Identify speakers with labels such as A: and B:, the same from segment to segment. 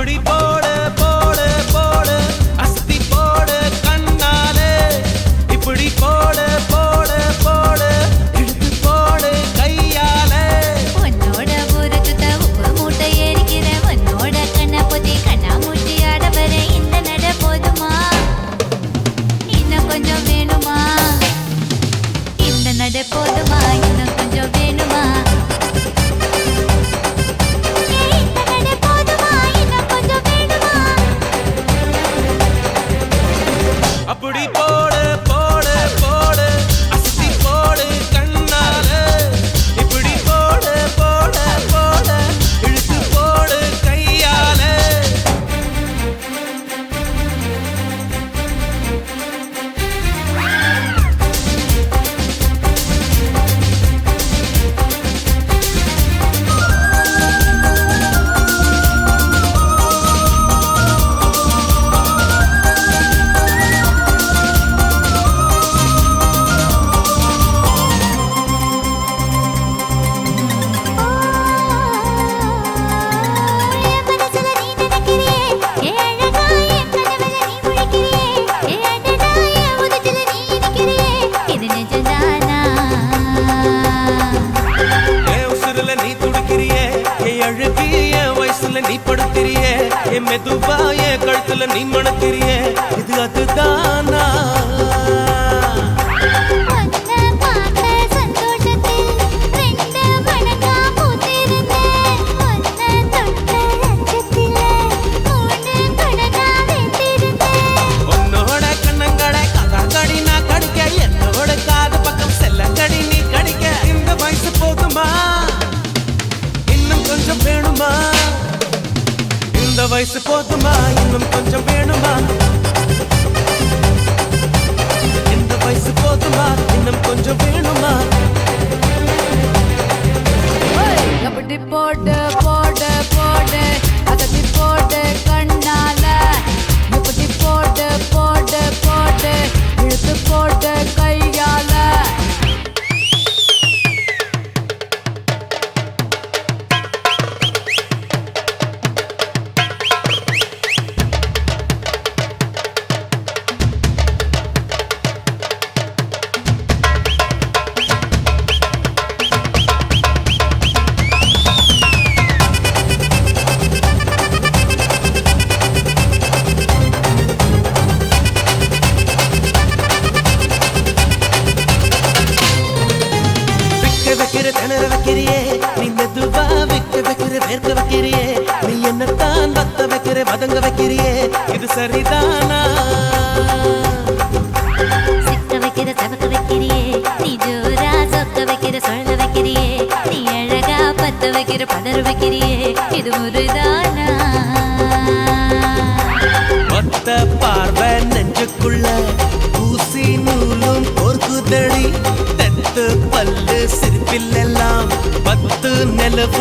A: குடிப்போ நீ படுத்திரியே. என் மெதுவா என் கழுத்துல நீ மணத்திரியே. இது அதுதான் வயசு போதுமா? இன்னும் கொஞ்சம் வேணுமா? இந்த வயசு போதுமா? இன்னும் கொஞ்சம் வேணுமா?
B: அப்படி போட போட போடு. அதட்டி போடு.
A: வேர்க்க வைக்கிறியே. நீ என்னத்தான் வத்த வைக்கிற வதங்க வைக்கிறியே. இது சரிதானா?
C: சிக்க வைக்கிற தவக்க வைக்கிறியே. நீ ஜோரா சொக்க வைக்கிற சொல்ல வைக்கிறியே. நீ அழகா பத்த வைக்கிற பதற வைக்கிறியே. இது முருதானா?
A: ஒத்த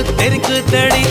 A: நிலவு தெருக்குதடி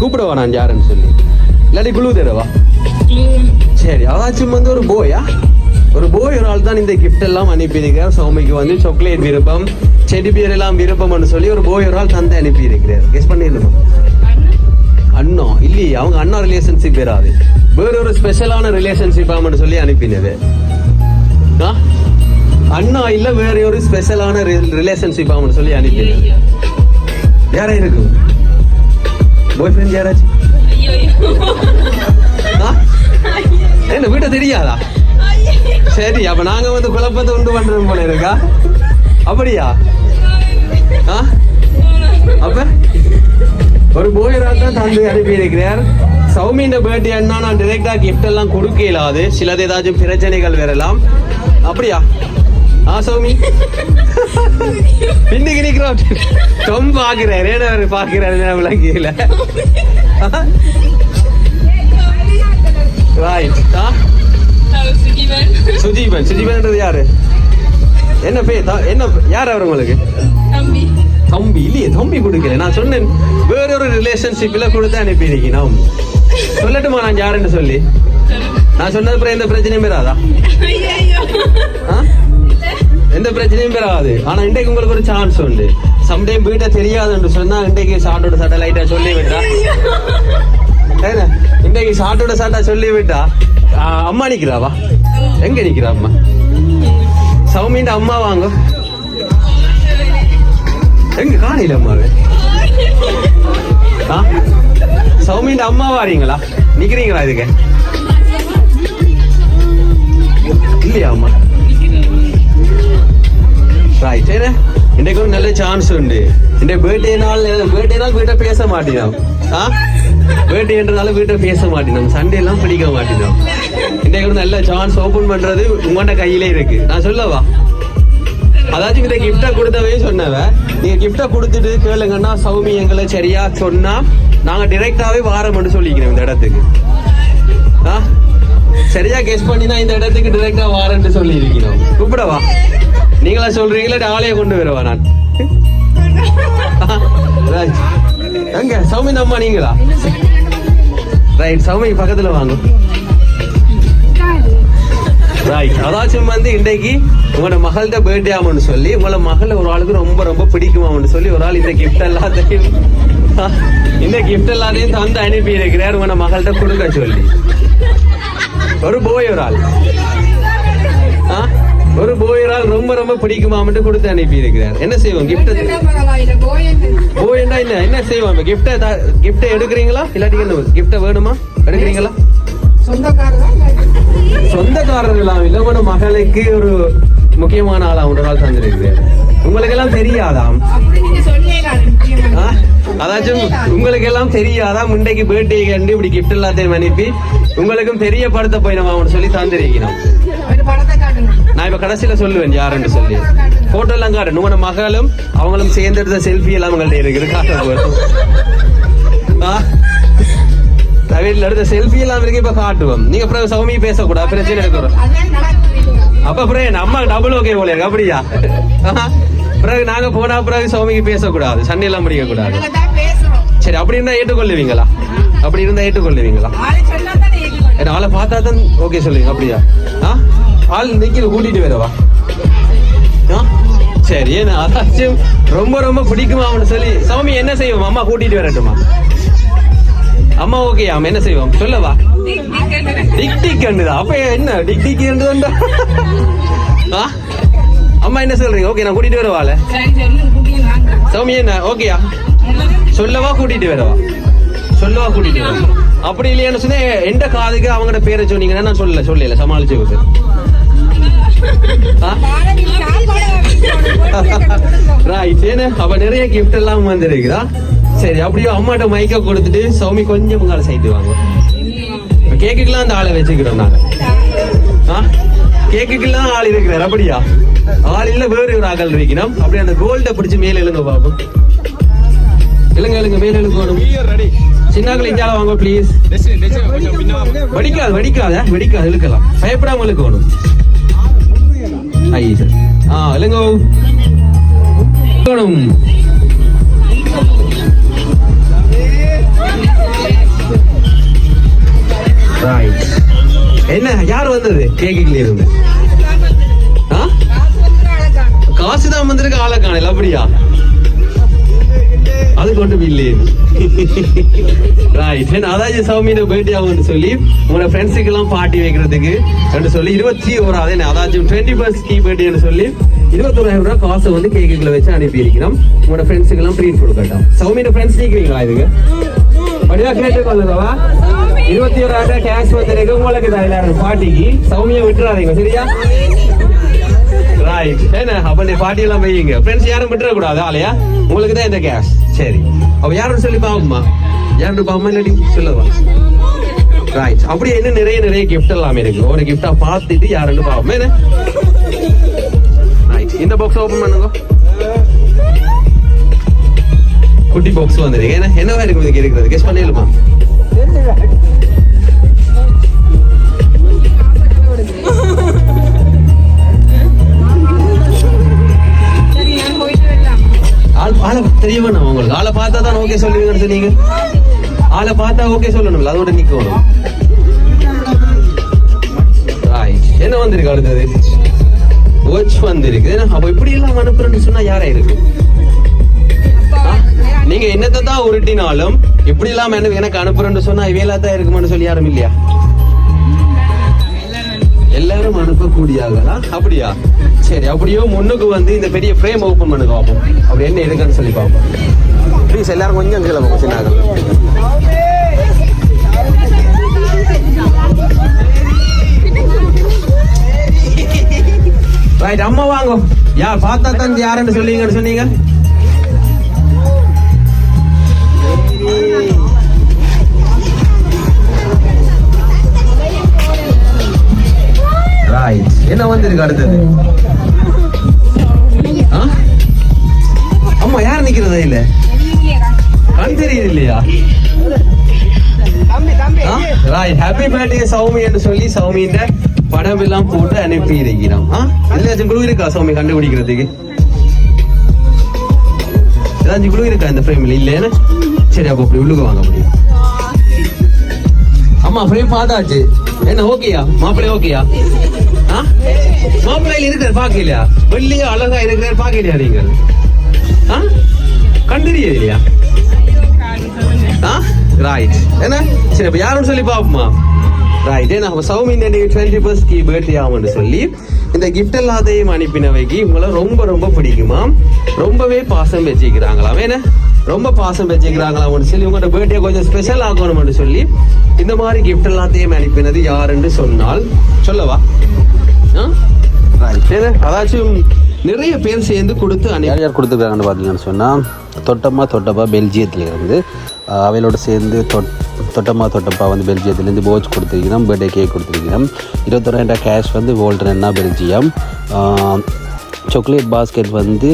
D: கூப்பிடவா நான் யாருன்னு சொல்லி? இல்லாட்டி குழு தரவா? சரி அதாச்சும் வந்து ஒரு போயா ஒரு போய் ஒரு ஆள் தான் இந்த கிஃப்ட் எல்லாம் அனுப்பியிருக்கிறார் சௌமிக்கு வந்து சாக்லேட் விருப்பம் செடி பேர் எல்லாம் விருப்பம்னு சொல்லி ஒரு போய் ஒரு ஆள் தந்தை அனுப்பியிருக்கிறார். கெஸ் பண்ணிடணுமா? அண்ணா இல்லையே அவங்க அண்ணா ரிலேஷன்ஷிப் வராது வேற ஒரு ஸ்பெஷலான ரிலேஷன்ஷிப் ஆமான்னு சொல்லி அனுப்பினது. ஆ? அண்ணா இல்ல வேற ஒரு ஸ்பெஷலான ரிலேஷன்ஷிப் ஆமான்னு சொல்லி அனுப்பினது. வேற இருக்கு பாய் ஃப்ரெண்ட் யாராச்சும்? என்ன வீட்டை தெரியாதா? சரி அப்ப நாங்க வந்து குழப்பத்தை உண்டு பண்றோம் போல இருக்கா? அப்படியா? அப்ப? ஒரு போயரால் தான் தந்து அனுப்பி இருக்கிறார் சௌமியின் பேர்த்டே அண்ணா நான் டிரெக்டா கிஃப்ட் எல்லாம் கொடுக்க இயலாது சிலது ஏதாச்சும் பிரச்சனைகள் வரலாம். அப்படியா? ஆ சௌமி? பின்னுக்கு நிக்கிறோம். ரொம்ப பாக்குறாரு. ஏன்னா அவரு பாக்குறாரு விளங்கியில. ரைட் ஆ சுஜீவன். சுஜீவன்ன்றது யாரு? என்ன பேர்? என்ன யார் அவர் உங்களுக்கு? தம்பி. இல்லையே தம்பி கொடுக்கல. நான் சொன்னேன் வேற ஒரு ரிலேஷன்ஷிப்ல கொடுத்து அனுப்பியிருக்கணும் சொல்லட்டுமா நான் யாருன்னு சொல்லி? நான் சொன்னது அப்புறம் எந்த பிரச்சனையும் பெறாதா? எந்த பிரச்சனையும் பெறாது. ஆனா இன்றைக்கு உங்களுக்கு ஒரு சான்ஸ் உண்டு. சம்டைம் வீட்டை தெரியாதுன்னு சொன்னா இன்றைக்கு சாட்டோட சாட்டை லைட்டா சொல்லி விட்டா. இன்றைக்கு சாட்டோட சாட்டா சொல்லி விட்டா அம்மா நிக்கிறாவா எங்க நிக்கிறா அம்மா? சௌமியின் அம்மா வாங்க. எங்க காணில அம்மாவே? ஆ? சௌமியின் அம்மா வாரீங்களா? நிக்கிறீங்களா இதுக்கு? இல்லையா அம்மா? ரைட் இன்னைக்கு ஒரு நல்ல சான்ஸ் உண்டு இந்த பர்த்டே நாள் பர்த்டே நாள் வீட்டை பேச மாட்டினோம் ஆ பர்த்டேன்றனால வீட்டை பேச மாட்டினோம் சண்டே எல்லாம் பிடிக்க மாட்டினோம் இன்றைக்கு ஒரு நல்ல சான்ஸ் ஓபன் பண்றது உங்கள்கிட்ட கையிலே இருக்கு நான் சொல்லவா அதாச்சும் இந்த கிஃப்டை கொடுத்தவே சொன்னவ நீங்க கிஃப்டை கொடுத்துட்டு கேளுங்கன்னா சௌமி எங்களை சரியா சொன்னா நாங்க டிரெக்டாவே வாரம்னு சொல்லிக்கிறோம் இந்த இடத்துக்கு ஆ சரியா கெஸ் பண்ணி இந்த இடத்துக்கு டிரெக்டா வாரன்ட்டு சொல்லி இருக்கிறோம் கூப்பிடவா நீங்களா சொல்றீங்களா? ஆளைய கொண்டு வருவா நான்? எங்க? சௌமி அம்மா நீங்களா? ரைட் சௌமி பக்கத்துல வாங்க. ரைட் அதாச்சும் வந்து இன்றைக்கு உங்களோட மகள்கிட்ட பர்த்டே ஆகும்னு சொல்லி உங்களோட மகள் ஒரு ஆளுக்கு ரொம்ப ரொம்ப பிடிக்குமாம்னு சொல்லி ஒரு ஆள் இந்த கிஃப்ட் எல்லாத்தையும் இந்த கிஃப்ட் எல்லாத்தையும் தந்து அனுப்பி இருக்கிறார் உங்களோட மகள்கிட்ட கொடுக்க சொல்லி. ஒரு போய் ஒரு ஆள். ஒரு போய் ஒரு ஆள் ரொம்ப ரொம்ப பிடிக்குமாமட்டு கொடுத்து அனுப்பி இருக்கிறார் என்ன செய்வோம்? கிஃப்ட் போயிண்டா இல்ல என்ன? செய்வோம்? கிஃப்ட கிஃப்ட எடுக்கிறீங்களா? இல்லாட்டி என்ன கிஃப்ட வேணுமா? எடுக்கிறீங்களா? சொந்தக்காரர்களாம் இல்ல உங்களோட மகளுக்கு ஒரு முக்கியமான ஆளா ஒரு ஆள் தந்திருக்கிறேன் உங்களுக்கு எல்லாம் தெரியாதாம்? அதாச்சும் உங்களுக்கு எல்லாம் தெரியாதாம் முண்டைக்கு பர்த்டே கண்டு இப்படி கிஃப்ட் எல்லாத்தையும் அனுப்பி உங்களுக்கும் தெரியப்படுத்த போயினவாம்னு சொல்லி தந்திருக்கிறோம் நான் இப்ப கடைசியில சொல்லுவேன் யாருன்னு சொல்லி. போட்டோ எல்லாம் காட்டு. உங்களோட மகளும் அவங்களும் சேர்ந்து எடுத்த செல்ஃபி எல்லாம் உங்கள்ட்ட இருக்குது. காட்ட? நான் வீட்டுல எடுத்த செல்ஃபி எல்லாம் இருக்கு இப்ப காட்டுவோம். நீங்க அப்புறம் சௌமி பேசக்கூடாது. பிரச்சனை இருக்கிறோம் அப்ப அப்புறம் என் அம்மா டபுள் ஓகே போல அப்படியா. பிறகு நாங்க போனா பிறகு சௌமிக்கு பேசக்கூடாது. சண்டை எல்லாம் முடிக்க கூடாது சரி அப்படி இருந்தா ஏற்றுக்கொள்ளுவீங்களா? அப்படி இருந்தா ஏற்றுக்கொள்ளுவீங்களா? ஆளை பார்த்தா தான் ஓகே சொல்லுவீங்க. அப்படியா? ஆள் நிக்கிற கூட்டிட்டு வரவா ஆ? சரி ஏன்னா அதாச்சும் ரொம்ப ரொம்ப பிடிக்குமா அவனு சொல்லி சாமி என்ன செய்வோம் அம்மா கூட்டிட்டு வரட்டுமா? அம்மா ஓகே ஆமா என்ன செய்வோம் சொல்லவா? டிக் டிக் கண்டுதா அப்ப என்ன டிக் டிக் கண்டுதா ஆ? அம்மா என்ன சொல்றீங்க? ஓகே நான் கூட்டிட்டு வரவால சௌமி என்ன ஓகேயா சொல்லவா கூட்டிட்டு வரவா? சொல்லவா கூட்டிட்டு வரவா? அப்படி இல்லையான்னு சொன்னேன் எந்த காதுக்கு அவங்களோட பேரை சொன்னீங்கன்னா நான் சொல்லல சொல்லல சமாளிச்சு ரைட் ஏன்னா அவ நிறைய கிஃப்ட் எல்லாம் வந்திருக்குதா? சரி அப்படியே அம்மாட்ட மைக்க கொடுத்துட்டு சௌமி கொஞ்சம் முங்கால சைட்டு வாங்க. கேக்குக்கெல்லாம் அந்த ஆளை வச்சுக்கிறோம் நாங்க. கேக்குக்கெல்லாம் ஆள் இருக்கிறார் அப்படியா? ஆள் இல்ல வேறு ஒரு ஆக்கள் இருக்கணும் அப்படியே அந்த கோல்ட பிடிச்சு மேல எழுங்க பாப்போம் இழுங்க இழுங்க மேல எழுங்கணும் சின்னாக்கள் இஞ்சால வாங்க ப்ளீஸ் வடிக்காது வடிக்காத வெடிக்காது இழுக்கலாம். பயப்படாம இழுக்கணும். ஐ சார் ஆ இழுங்க இழுக்கணும் ரைட் என்ன யார் வந்தது? கேக்கிங்ல இருந்து. ஆ? காசு தான் வந்திருக்கு ஆளை காணல அப்படியா? அது கொண்டு இல்லையே ரைட் அதாச்சும் சௌமியோட பர்த்டே ஆகும்னு சொல்லி உங்களோட ஃப்ரெண்ட்ஸுக்கு எல்லாம் பார்ட்டி வைக்கிறதுக்கு என்று சொல்லி இருபத்தி ஓராவது என்ன அதாச்சும் டுவெண்ட்டி ஃபர்ஸ்ட் கீ பர்த்டேன்னு சொல்லி இருபத்தோராயிரம் ரூபாய் காசை வந்து கேக்குகளை வச்சு அனுப்பி இருக்கிறோம். உங்களோட ஃப்ரெண்ட்ஸுக்கு எல்லாம் ட்ரீட் கொடுக்கட்டும். சௌமியோட ஃப்ரெண்ட்ஸ் நீக்கிறீங்களா இதுக்கு? கேட்டு கேட்டுக்கொள்ளுறவா இருபத்தி ஓராயிரம் கேஷ் வந்திருக்கு. உங்களுக்கு தான் எல்லாரும் பாட்டிக்கு. சௌமியை விட்டுறாதீங்க சரியா? ரைட் என்ன அப்ப நீ பாட்டி எல்லாம் வையுங்க. ஃப்ரெண்ட்ஸ் யாரும் விட்டுற கூடாது ஆலையா? உங்களுக்கு தான் இந்த கேஷ் சரி. அப்ப யாரும் சொல்லி பாவம்மா? யாரும் பாவமா இல்லாட்டி சொல்லுவா? ரைட் அப்படியே இன்னும் நிறைய நிறைய கிஃப்ட் எல்லாமே இருக்கு. ஒரு கிஃப்டா பார்த்துட்டு யாருன்னு பாவம் என்ன? ரைட் இந்த பாக்ஸ் ஓபன் பண்ணுங்க. குட்டி பாக்ஸ் வந்திருக்கு. ஏன்னா என்னவா இருக்கும் இதுக்கு இருக்கிறது? கெஸ் பண்ணிடலாமா? ஆள் ஆளை தெரிய வேணும் உங்களுக்கு. ஆளை பார்த்தா தான் ஓகே சொல்லுவீங்கன்னு சொன்னீங்க. ஆளை பார்த்தா ஓகே சொல்லணும்ல அதோட நிக்கணும் Right. என்ன வந்திருக்கு அடுத்தது? வாட்ச் வந்திருக்கு. அப்ப இப்படி எல்லாம் அனுப்புறேன்னு சொன்னா யாரா இருக்கு நீங்க என்னத்தை தான் உருட்டினாலும் இப்படி எல்லாம் எனக்கு- எனக்கு அனுப்புறேன்னு சொன்னா இவையெல்லாம் தான் இருக்குமான்னு சொல்லி யாரும் இல்லையா? எல்லாரும் அனுப்பக்கூடியாங்களா அப்படியா? சரி அப்படியோ முன்னுக்கு வந்து இந்த பெரிய ஃப்ரேம் ஓப்பன் பண்ணு பார்ப்போம் அப்படி என்ன இருக்குன்னு சொல்லி பார்ப்போம் ப்ளீஸ் எல்லாரும் கொஞ்சம் கீழே பார்ப்போம் சின்ன ரைட் அம்மா வாங்க. யார் பார்த்தா தான் யாருன்னு சொல்லிங்கன்னு சொன்னீங்க? ரைட் என்ன வந்திருக்கு அடுத்தது? யார் நிக்கிறது இல்ல? கண் தெரியுது இல்லையா ரைட் ஹாப்பி பர்த்டே சௌமி என்று சொல்லி சௌமியின் படம் எல்லாம் போட்டு அனுப்பி இருக்கிறோம் ஏதாச்சும் குழு இருக்கா சௌமி கண்டுபிடிக்கிறதுக்கு? ஏதாச்சும் குழு இருக்கா இந்த ஃப்ரேம்ல இல்லையா
E: சரி அப்போ அப்படி உள்ளுக்கு வாங்க முடியும். அம்மா ஃப்ரேம் பார்த்தாச்சு. என்ன ஓகேயா மாப்பிள்ளை ஓகேயா மாப்பிள்ளையில் இருக்கிற பாக்கலையா வெள்ளியா அழகா இருக்கிற பாக்கலையா நீங்கள்? ஆ இல்லையா ஆ? ரைட் என்ன? சரி அப்ப யாருன்னு சொல்லி பாப்போமா? ரைட் நம்ம சௌமின் டுவெண்ட்டி ஃபர்ஸ்ட் கி பர்த்டே ஆகும்னு சொல்லி இந்த கிஃப்ட் எல்லாத்தையும் அனுப்பினவைக்கு உங்களை ரொம்ப ரொம்ப பிடிக்குமா? ரொம்பவே பாசம் வச்சுக்கிறாங்களாம் ஏன்னா ரொம்ப பாசம் வச்சுக்கிறாங்களாம்னு சொல்லி உங்களோட பர்த்டே கொஞ்சம் ஸ்பெஷல் ஆகணும்னு சொல்லி இந்த மாதிரி கிஃப்ட் எல்லாத்தையும் அனுப்பினது யாருன்னு சொன்னால் சொல்லவா? ஆ? ரைட் ஏன்னா அதாச்சும் நிறைய பேர் சேர்ந்து கொடுத்து
D: யார் யார் கொடுத்துருக்காங்கன்னு பார்த்தீங்கன்னு சொன்னால் தொட்டம்மா தொட்டப்பா பெல்ஜியத்துலேருந்து. அவையோட சேர்ந்து தொட் தொட்டம்மா தொட்டப்பா வந்து பெல்ஜியத்துலேருந்து போச் கொடுத்துருக்கிறோம் பர்த்டே கேக் கொடுத்துருக்கிறோம். இருபத்தொராயிரம் கேஷ் வந்து வோல்டர்னா பெல்ஜியம். சாக்லேட் பாஸ்கெட் வந்து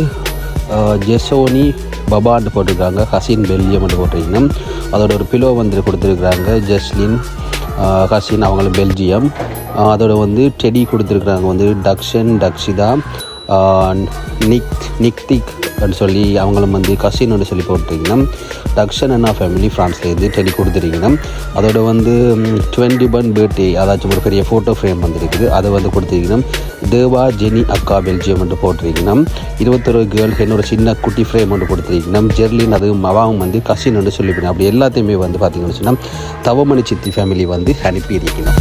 D: ஜெசோனி பபான்னு போட்டிருக்காங்க ஹசின் பெல்ஜியம் போட்டிருக்கணும் அதோட ஒரு பிலோ வந்து கொடுத்துருக்குறாங்க ஜஸ்லின் ஆஹ் ஹசின் அவங்களும் பெல்ஜியம். அதோட வந்து டெடி கொடுத்துருக்குறாங்க வந்து டக்ஷன் டக்ஷிதா நிக் நிக்திக் அப்படின்னு சொல்லி அவங்களும் வந்து கசின்னு சொல்லி போட்டிருக்கணும். டக்ஷன் அண்ணா ஃபேமிலி ஃப்ரான்ஸ்லேருந்து டெடி கொடுத்துருக்கணும் அதோட வந்து டுவெண்ட்டி ஒன் பர்த்டே அதாச்சும் ஒரு பெரிய ஃபோட்டோ ஃப்ரேம் வந்துருக்குது. அதை வந்து கொடுத்துருக்கணும் தேவா ஜெனி அக்கா பெல்ஜியம் வந்து போட்டிருக்கணும். இருபத்தொரு கேர்ள் என்னோட சின்ன குட்டி ஃப்ரேம் வந்து கொடுத்துருக்கணும் ஜெர்லின் அதுவும் மவாவும் வந்து கசின் வந்து சொல்லிவிடணும். அப்படி எல்லாத்தையுமே வந்து பார்த்தீங்கன்னு சொன்னால் தவமணி சித்தி ஃபேமிலி வந்து அனுப்பியிருக்கணும்.